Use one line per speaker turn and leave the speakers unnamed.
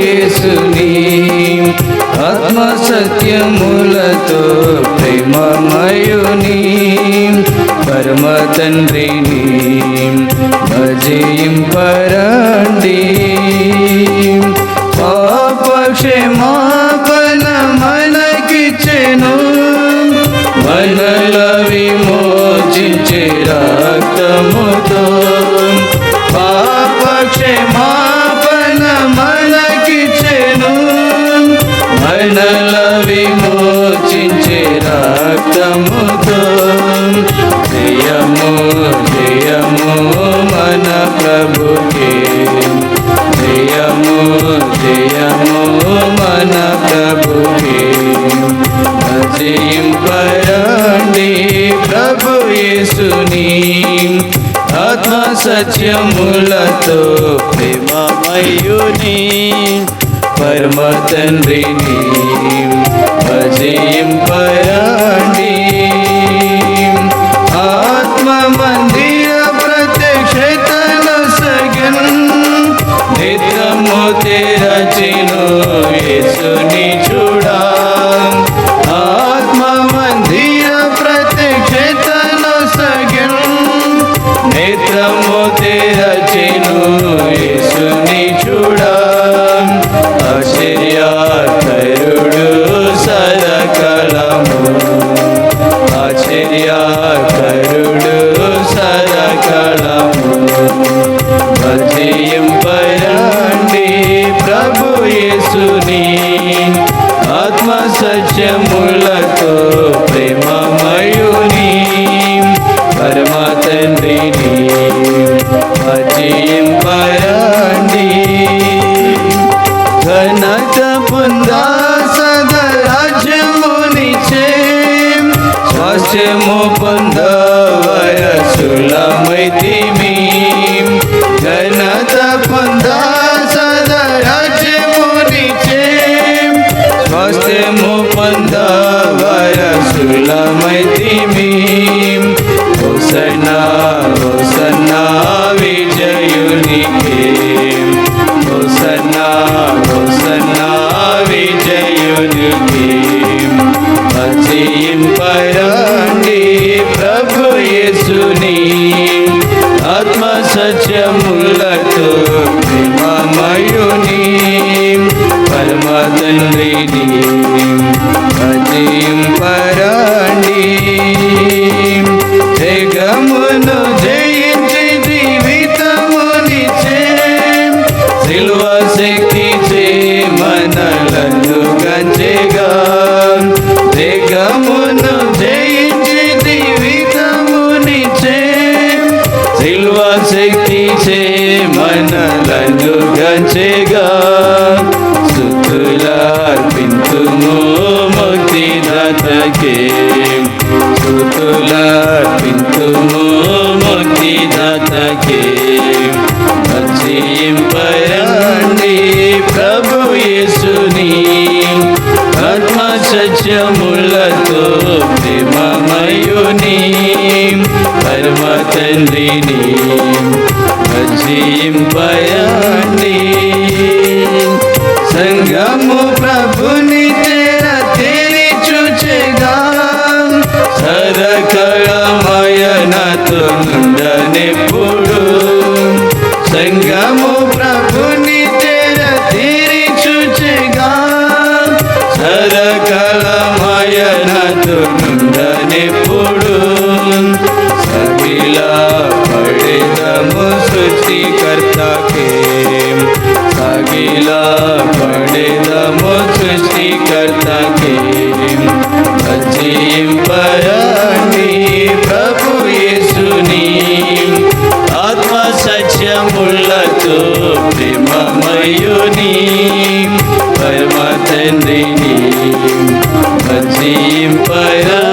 యేసుని ఆత్మ సత్యములతో ప్రేమమయుని పరమ తండ్రిని భజింపరండి. పాప క్షమాపణ మనకిచ్చెను మనల విమోచించే రక్తముతో జయింపరండి ప్రభు యేసుని ఆత్మ సత్యములతో ప్రేమమయుని పరమ తండ్రిని భజింపరండి ఆత్మ మందిర ప్రత్యక్షతను సగన్ నిత్యము తెరచిను యేసుని సత్యములతో ప్రేమ తండ్రిని భజింపరండి జగమును ముక్తిదాతకే ప్రభు యేసుని. ఆత్మ సత్యములతో ప్రేమమయుని. పరమ తండ్రిని భజింపరండి సంగము ప్రభుని సంగము ప్రభుని తెర తీరిచుచిగా చూచెగా సరకళమయనతో నుండనెప్పుడు సగిలా పడెదము సృష్టికర్తకే. సగిలా పడెదము సృష్టికర్తకే. Empire